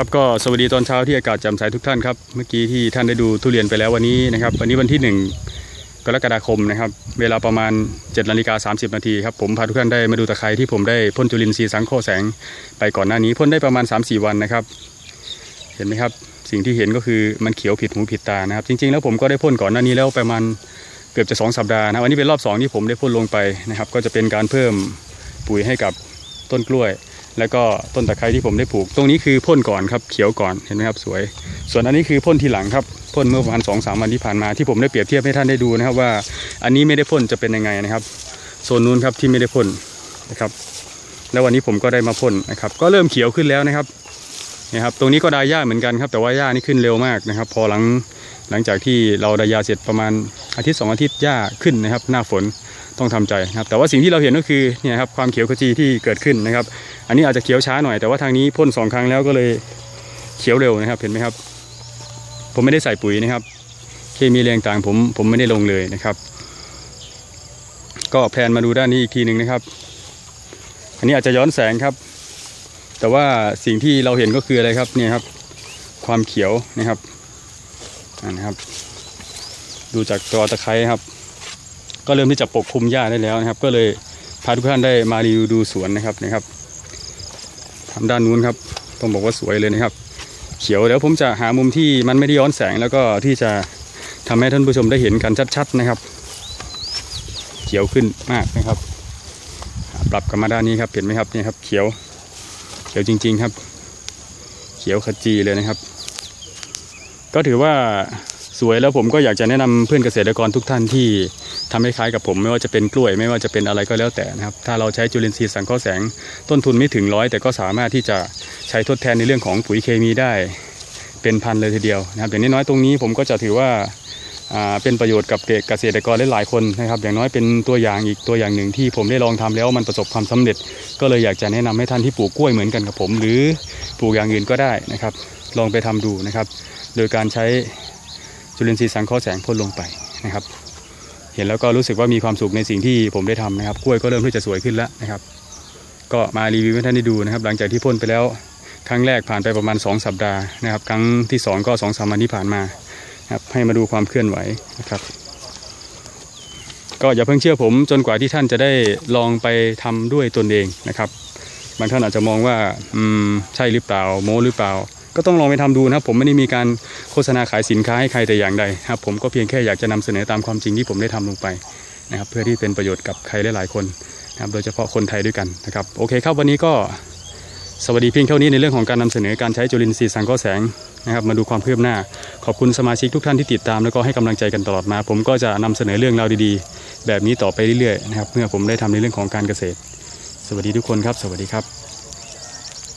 ครับก็สวัสดีตอนเช้าที่อากาศแจ่มใสทุกท่านครับเมื่อกี้ที่ท่านได้ดูทุเรียนไปแล้ววันนี้นะครับวันนี้วันที่ 1 กรกฎาคมนะครับเวลาประมาณ7นาฬิกา30นาทีครับผมพาทุกท่านได้มาดูตะไคร้ที่ผมได้พ่นจุลินทรีย์สังเคราะห์แสงไปก่อนหน้านี้พ่นได้ประมาณ 3-4 วันนะครับ เห็นไหมครับสิ่งที่เห็นก็คือมันเขียวผิดหูผิดตานะครับ จริง ๆ แล้วผมก็ได้พ่นก่อนหน้านี้แล้วประมาณเกือบจะ2สัปดาห์นะวันนี้เป็นรอบ2ที่ผมได้พ่นลงไปนะครับก็จะเป็นการเพิ่มปุ๋ยให้กับต้นกล้วย แล้วก็ต้นตะไคร้ที่ผมได้ปลูก ตรงนี้คือพ่นก่อนครับเขียวก่อนเห็นไหมครับสวย ส่วนอันนี้คือพ่นทีหลังครับพ่นเมื่อประมาณสองสามวันที่ผ่านมาที่ผมได้เปรียบเทียบให้ท่านได้ดูนะครับว่า อันนี้ไม่ได้พ่นจะเป็นยังไงนะครับโซนนู้นครับที่ไม่ได้พ่นนะครับ แล้ววันนี้ผมก็ได้มาพ่นนะครับ ก็เริ่มเขียวขึ้นแล้วนะครับนะครับ ตรงนี้ก็ดาหญ้าเหมือนกันครับ แต่ว่าหญ้านี่ขึ้นเร็วมากนะครับ พอหลังหลังจากที่เราดายาเสร็จประมาณอาทิตย์สองอาทิตย์หญ้าขึ้นนะครับ หน้าฝน ต้องทำใจนะครับแต่ว่าสิ่งที่เราเห็นก็คือเนี่ยครับความเขียวขจีที่เกิดขึ้นนะครับ อันนี้อาจจะเขียวช้าหน่อยแต่ว่าทางนี้พ่นสองครั้งแล้วก็เลยเขียวเร็วนะครับเห็นไหมครับ ผมไม่ได้ใส่ปุ๋ยนะครับ เคมีแรงต่างผมผมไม่ได้ลงเลยนะครับ ก็แพลนมาดูด้านนี้อีกทีหนึ่งนะครับ อันนี้อาจจะย้อนแสงครับ แต่ว่าสิ่งที่เราเห็นก็คืออะไรครับเนี่ยครับ ความเขียวนะครับอ่านะครับ ดูจากตัวตะไคร้ครับ ก็เริ่มที่จะปกคลุมหญ้าได้แล้วนะครับ ก็เลยพาทุกท่านได้มารีวิวดูสวนนะครับนะครับทำด้านนู้นครับต้องบอกว่าสวยเลยนะครับ เขียวเดี๋ยวผมจะหามุมที่มันไม่ได้ย้อนแสงแล้วก็ที่จะทำให้ท่านผู้ชมได้เห็นกันชัด ๆนะครับ เขียวขึ้นมากนะครับ ปรับกลับมาด้านนี้ครับเห็นไหมครับนี่ครับเขียว เขียวจริง ๆครับ เขียวขจีเลยนะครับ ก็ถือว่า สวยแล้วผมก็อยากจะแนะนำเพื่อนเกษตรกรทุกท่านที่ทำให้คล้ายกับผม ไม่ว่าจะเป็นกล้วยไม่ว่าจะเป็นอะไรก็แล้วแต่นะครับ ถ้าเราใช้จุลินทรีย์สังเคราะห์แสงต้นทุนไม่ถึงร้อยแต่ก็สามารถที่จะใช้ทดแทนในเรื่องของปุ๋ยเคมีได้ เป็นพันเลยทีเดียวนะครับ อย่างน้อยๆตรงนี้ผมก็จะถือว่าอ่าเป็นประโยชน์กับเกษตรกรหลายๆคนนะครับ อย่างน้อยเป็นตัวอย่างอีกตัวอย่างหนึ่งที่ผมได้ลองทำแล้วมันประสบความสำเร็จ ก็เลยอยากจะแนะนำให้ท่านที่ปลูกกล้วยเหมือนกันกับผม หรือปลูกอย่างอื่นก็ได้นะครับ ลองไปทำดูนะครับ โดยการใช้ จุลินทรีย์สังเคราะห์แสงพ่นลงไปนะครับ เห็นแล้วก็รู้สึกว่ามีความสุขในสิ่งที่ผมได้ทำนะครับกล้วยก็เริ่มที่จะสวยขึ้นแล้วนะครับ ก็มารีวิวให้ท่านได้ดูนะครับ หลังจากที่พ่นไปแล้วครั้งแรกผ่านไปประมาณ 2 สัปดาห์นะครับ ครั้งที่ 2 ก็2อสามวันที่ผ่านมาครับให้มาดูความเคลื่อนไหวนะครับ ก็อย่าเพิ่งเชื่อผมจนกว่าที่ท่านจะได้ลองไปทำด้วยตนเองนะครับบางท่านอาจจะมองว่าอืมใช่หรือเปล่า โม้หรือเปล่า ก็ต้องลองไปทำดูนะครับ ผมไม่ได้มีการโฆษณาขายสินค้าให้ใครแต่อย่างใดนะครับผมก็เพียงแค่อยากจะนำเสนอตามความจริงที่ผมได้ทำลงไปนะครับเพื่อที่เป็นประโยชน์กับใครหลายๆคนนะครับโดยเฉพาะคนไทยด้วยกันนะครับโอเคครับวันนี้ก็สวัสดีเพียงเท่านี้ในเรื่องของการนำเสนอการใช้จุลินทรีย์สังเคราะห์แสงนะครับมาดูความคืบหน้า ขอบคุณสมาชิกทุกท่านที่ติดตามแล้วก็ให้กำลังใจกันตลอดมา ผมก็จะนำเสนอเรื่องราวดีๆ แบบนี้ต่อไปเรื่อยๆนะครับเมื่อผมได้ทำในเรื่องของการเกษตร สวัสดีทุกคนครับ สวัสดีครับ